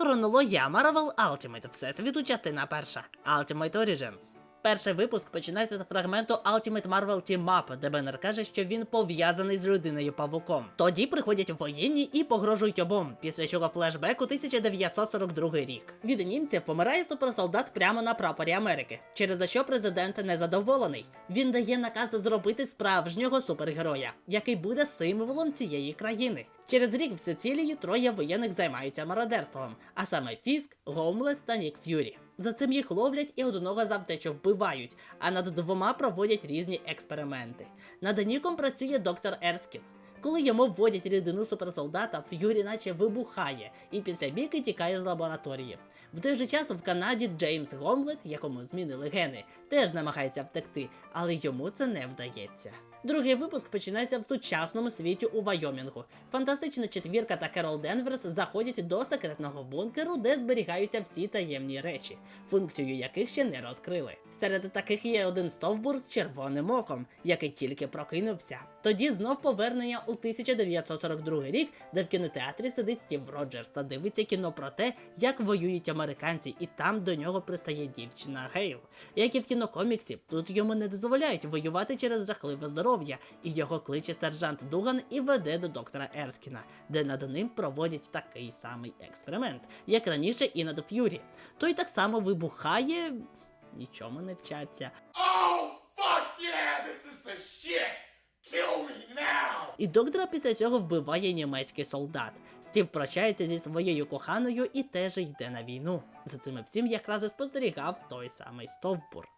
Хронологія Marvel Ultimate Всесвіту, частина перша. Ultimate Origins. Перший випуск починається з фрагменту Ultimate Marvel Team Up, де Беннер каже, що він пов'язаний з людиною павуком. Тоді приходять воєнні і погрожують обом, після чого флешбек у 1942 рік. Від німців помирає суперсолдат прямо на прапорі Америки, через що президент незадоволений. Він дає наказ зробити справжнього супергероя, який буде символом цієї країни. Через рік в Сицилії троє воєнних займаються мародерством, а саме Фіск, Гоумлет та Нік Ф'юрі. За цим їх ловлять і одного за втечу вбивають, а над двома проводять різні експерименти. Над Ніком працює доктор Ерскін. Коли йому вводять рідину суперсолдата, Ф'юрі наче вибухає і після бійки тікає з лабораторії. В той же час в Канаді Джеймс Гомлет, якому змінили гени, теж намагається втекти, але йому це не вдається. Другий випуск починається в сучасному світі у Вайомінгу. Фантастична четвірка та Керол Денверс заходять до секретного бункеру, де зберігаються всі таємні речі, функцію яких ще не розкрили. Серед таких є один стовбур з червоним оком, який тільки прокинувся. Тоді знов повернення у 1942 рік, де в кінотеатрі сидить Стів Роджерс та дивиться кіно про те, як воюють американці, і там до нього пристає дівчина Гейл. Як і в кінокоміксі, тут йому не дозволяють воювати через жахливе здоров'я, і його кличе сержант Дуган і веде до доктора Ерскіна, де над ним проводять такий самий експеримент, як раніше і над Ф'юрі. Той так само вибухає, нічому не вчаться. Oh, fuck yeah, this is the shit! Kill me now! І доктора після цього вбиває німецький солдат. Стів прощається зі своєю коханою і теж йде на війну. За цим всім якраз і спостерігав той самий стовбур.